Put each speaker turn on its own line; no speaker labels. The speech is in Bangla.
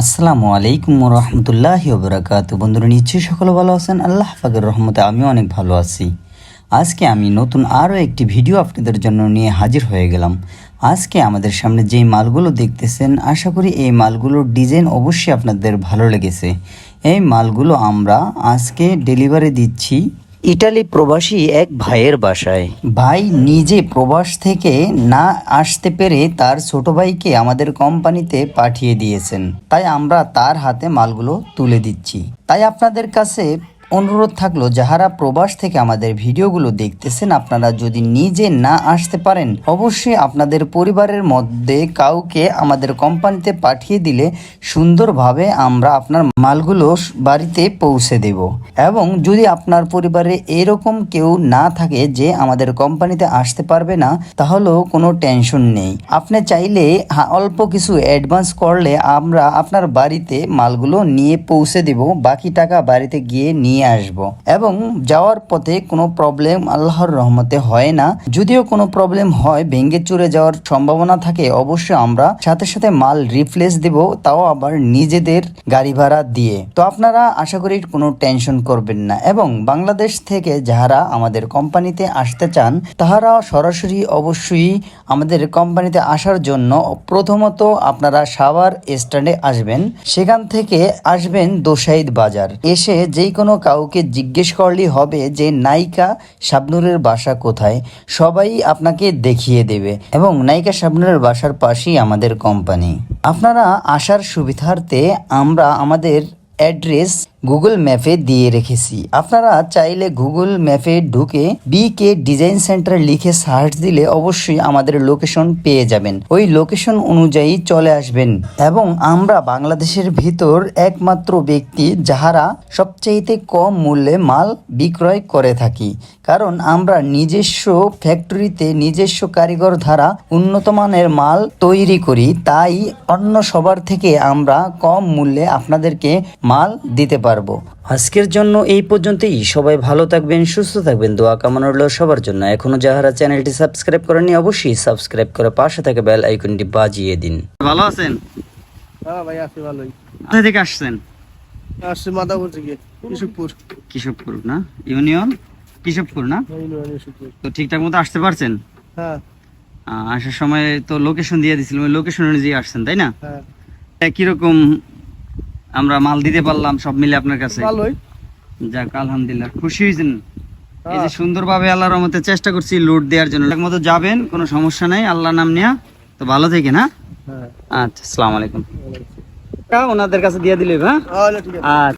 আসসালামু আলাইকুম রহমতুল্লাহ বরাকাত বন্ধুরা, নিশ্চয়ই সকলে ভালো আছেন? আল্লাহ ফাকের রহমতে আমিও অনেক ভালো আছি। আজকে আমি নতুন আরও একটি ভিডিও আপনাদের জন্য নিয়ে হাজির হয়ে গেলাম। আজকে আমাদের সামনে যেই মালগুলো দেখতেছেন, আশা করি এই মালগুলোর ডিজাইন অবশ্যই আপনাদের ভালো লেগেছে। এই মালগুলো আমরা আজকে ডেলিভারি দিচ্ছি ইটালি প্রবাসী এক ভাইয়ের বাসায়। ভাই নিজে প্রবাস থেকে না আসতে পেরে তার ছোট ভাইকে আমাদের কোম্পানিতে পাঠিয়ে দিয়েছেন। তাই আমরা তার হাতে মালগুলো তুলে দিচ্ছি। তাই আপনাদের কাছে অনুরোধ থাকল, যাহারা প্রবাস থেকে আমাদের ভিডিওগুলো দেখতেছেন, আপনারা যদি নিজে না আসতে পারেন, অবশ্যই আপনাদের পরিবারের মধ্যে কাউকে আমাদের কোম্পানিতে পাঠিয়ে দিলে সুন্দরভাবে আমরা আপনার মালগুলো বাড়িতে পৌঁছে দেব। এবং যদি আপনার পরিবারে এরকম কেউ না থাকে যে আমাদের কোম্পানিতে আসতে পারবে না, তাহলেও কোনো টেনশন নেই। আপনি চাইলে অল্প কিছু অ্যাডভান্স করলে আমরা আপনার বাড়িতে মালগুলো নিয়ে পৌঁছে দেব, বাকি টাকা বাড়িতে গিয়ে নিয়ে আসব। এবং যাওয়ার পথে কোনো প্রবলেম আল্লাহর রহমতে হয় না। যদিও কোনো প্রবলেম হয়, ভেঙে চুরে যাওয়ার সম্ভাবনা থাকে, অবশ্যই আমরা সাথে সাথে মাল রিপ্লেস দেব, তাও আবার নিজেদের গাড়ি ভাড়া দিয়ে। তো আপনারা আশা করি কোনো টেনশন করবেন না। এবং বাংলাদেশ থেকে যারা আমাদের কোম্পানিতে আসতে চান, তাহারা সরাসরি অবশ্যই আমাদের কোম্পানিতে আসার জন্য প্রথমত আপনারা সাভার স্ট্যান্ডে আসবেন। সেখান থেকে আসবেন দোসাইদ বাজার। এসে যে কোনো কাউকে জিজ্ঞেস করলেই হবে যে, নায়িকা শাবনুরের বাসা কোথায়? সবাই আপনাকে দেখিয়ে দেবে। এবং নায়িকা শাবনুরের বাসার পাশেই আমাদের কোম্পানি আপনারা আসার সুবিধার্থে আমরা আমাদের অ্যাড্রেস গুগল ম্যাপে দিয়ে রেখেছি। আপনারা চাইলে গুগল ম্যাপে ঢুকে বি কে ডিজাইন সেন্টার লিখে সার্চ দিলে অবশ্যই আমাদের লোকেশন পেয়ে যাবেন। ওই লোকেশন অনুযায়ী চলে আসবেন এবং আমরা বাংলাদেশের ভিতর একমাত্র ব্যক্তি যাহারা সবচাইতে কম মূল্যে মাল বিক্রয় করে থাকি। কারণ আমরা নিজস্ব ফ্যাক্টরিতে নিজস্ব কারিগর দ্বারা উন্নত মানের মাল তৈরি করি, তাই অন্য সবার থেকে আমরা কম মূল্যে আপনাদেরকে মাল দিতে পারব। আজকের জন্য এই পর্যন্তই। সবাই ভালো থাকবেন সুস্থ থাকবেন। দোয়া কামনা রইল সবার জন্য। এখনও যাহারা চ্যানেলটি সাবস্ক্রাইব করেনি অবশ্যই সাবস্ক্রাইব করে পাশে থাকে বেল আইকনটি বাজিয়ে দিন। ভালো আছেন?
হ্যাঁ ভাই আছি ভালোই।
কোথা থেকে আসছেন?
আসছি মাদাপুর থেকে কৃষকপুর।
কেশবপুর না? ইউনিয়ন? কেশবপুর না? তো ঠিকঠাক মতো আসতে পারছেন?
হ্যাঁ।
আহ, আসার সময় তো লোকেশন দিয়ে দিছিলাম ওই লোকেশন অনুযায়ী আসছেন তাই না?
হ্যাঁ।
কীরকম আমরা মাল দিতে পারলাম সব মিলে আপনার কাছে।
ভালোই।
যাক আলহামদুলিল্লাহ খুশি হয়েছেন। এই যে
হ্যাঁ।
সুন্দরভাবে আল্লাহর রহমতে চেষ্টা করছি লোড দেওয়ার জন্য। মতো যাবেন কোনো সমস্যা নাই আল্লাহ নাম নিয়া। তো ভালো থেকে না
হ্যাঁ।
আচ্ছা আসসালামু আলাইকুম। ওনাদের কাছে দিয়ে দিলে হ্যাঁ? আচ্ছা।